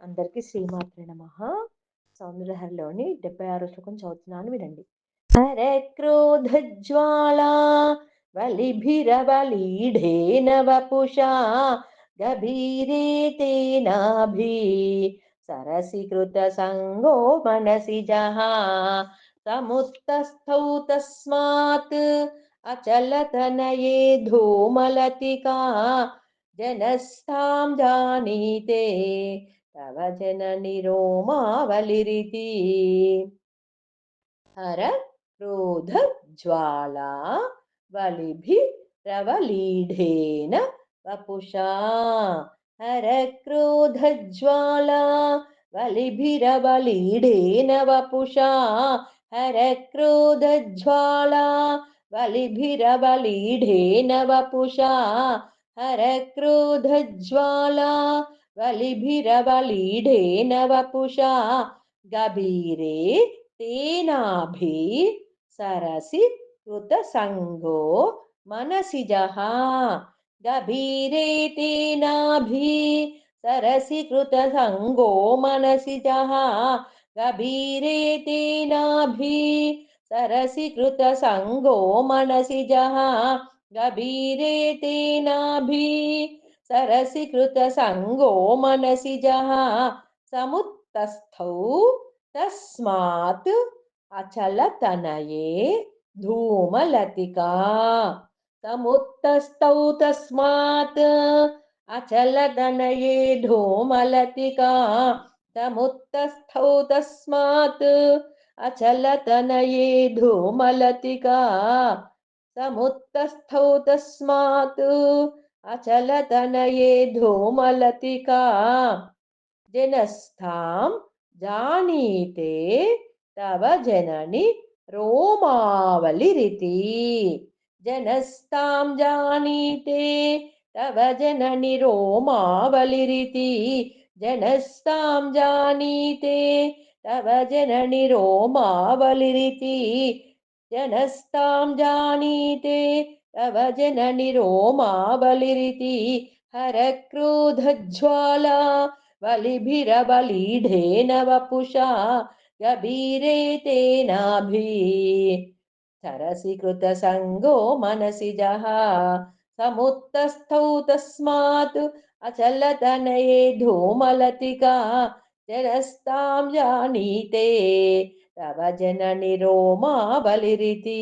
అందరికీ శ్రీమాత్రే నమ సౌందర్యహరిలోని డెబ్బై ఆరో శ్లోకం చదువుతున్నాను వినండి హరే క్రోధజ్వాలా బలిభిరబలీఢేన వపుషా గభీరే తేనాభి సరసికృత సంగో మనసి జహా సముత్తస్థౌ తస్మాత్ అచలతనయే ధూమలతికా जनस्तां जानीते तव जन निरोमावलिरिति। हर क्रोधज्वाला वलिभिरवलीढेन वपुषा। हर क्रोधज्वाला वलिभिरवलीढेन वपुषा। हर क्रोधज्वाला वलिभिरवलीढेन वपुषा। हर क्रोधज्वाला बलिभिरबलीढेन वपुषा गभीरे तेनाभि सरसि कृतसङ्गो मनसि जहा। गभीरे तेनाभि सरसि कृतसङ्गो मनसि जहा। गभीरे तेनाभि सरसि कृतसङ्गो मनसि जहा। गभीरे तेनाभि सरसि कृतसङ्गो मनसि जः समुत्तस्थौ तस्मात् अचलतनये धूमलतिका। समुत्तस्थौ तस्मात् अचलतनये धूमलतिका। समुत्तस्थौ तस्मात् अचलतनये धूमलतिका। समुत्तस्थौ तस्मात् अचलतनये धूमलतिका। जनस्थां जानीते तव जननि रोमावलिरिति। जनस्तां जानीते तव जननि रोमावलिरिति। जनस्तां जानीते तव जननि रोमावलिरिति। जनस्तां जानीते तव जननि रोमाबलिरिति हरक्रोधज्वाला बलिभिरबलीढेन वपुषा गभीरे तेनाभि सरसि कृतसङ्गो मनसि जः समुत्तस्थौ तस्मात् अचलतनये धूमलतिका जरस्तां जानीते तव जननि रोमा बलिरिति